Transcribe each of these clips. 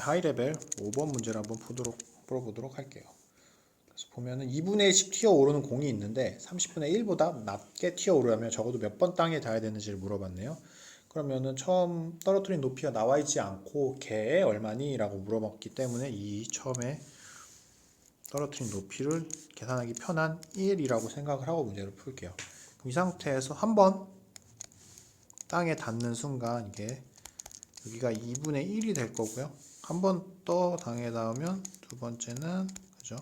하이레벨 5번 문제를 한번 보도록, 풀어보도록 할게요. 그래서 보면은 2분의 1씩 튀어 오르는 공이 있는데 30분의 1보다 낮게 튀어 오르려면 적어도 몇 번 땅에 닿아야 되는지를 물어봤네요. 그러면은 처음 떨어뜨린 높이가 나와 있지 않고 개에 얼마니? 라고 물어봤기 때문에 이 처음에 떨어뜨린 높이를 계산하기 편한 1이라고 생각을 하고 문제를 풀게요. 그럼 이 상태에서 한 번 땅에 닿는 순간 이게 여기가 2분의 1이 될 거고요. 한 번더 땅에 닿으면 두 번째는 그죠?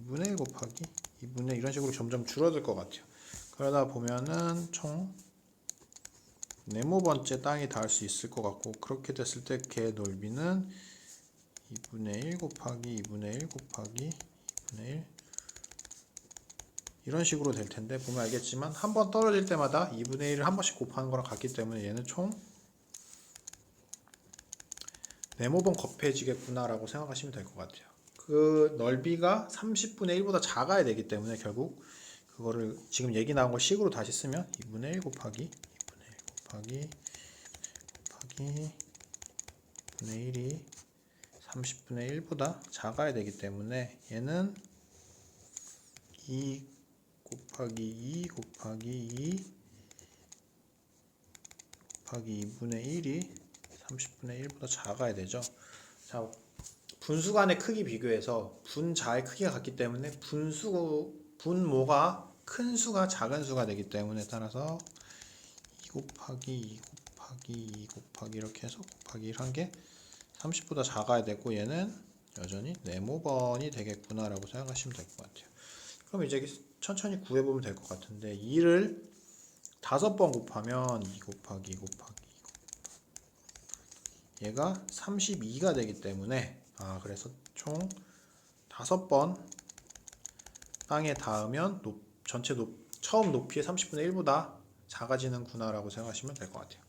2분의 1 곱하기 2분의 1 이런 식으로 점점 줄어들 것 같아요. 그러다 보면은 총 네모 번째 땅이 닿을 수 있을 것 같고 그렇게 됐을 때개 넓이는 2분의 1 곱하기 2분의 1 곱하기 2분의 1 이런 식으로 될 텐데 보면 알겠지만 한 번 떨어질 때마다 2분의 1을 한 번씩 곱하는 거랑 같기 때문에 얘는 총 네모번 곱해지겠구나 라고 생각하시면 될 것 같아요. 그 넓이가 30분의 1보다 작아야 되기 때문에 결국 그거를 지금 얘기 나온 걸 식으로 다시 쓰면 2분의 1 곱하기 2분의 1 곱하기 곱하기 2분의 1이 30분의 1보다 작아야 되기 때문에 얘는 2 곱하기 2 곱하기 2 곱하기 2분의 1이 30분의 1보다 작아야 되죠. 자, 분수 간의 크기 비교해서 분자의 크기가 같기 때문에 분수 분모가 큰 수가 작은 수가 되기 때문에 따라서 2 곱하기 2 곱하기 2 곱하기 이렇게 해서 곱하기 1 한 게 30보다 작아야 되고 얘는 여전히 네모번이 되겠구나 라고 생각하시면 될 것 같아요. 그럼 이제 천천히 구해보면 될 것 같은데 2를 다섯 번 곱하면 2 곱하기 2 곱하기 2 얘가 32가 되기 때문에 아 그래서 총 다섯 번 땅에 닿으면 높, 전체 높, 처음 높이의 30분의 1보다 작아지는구나라고 생각하시면 될 것 같아요.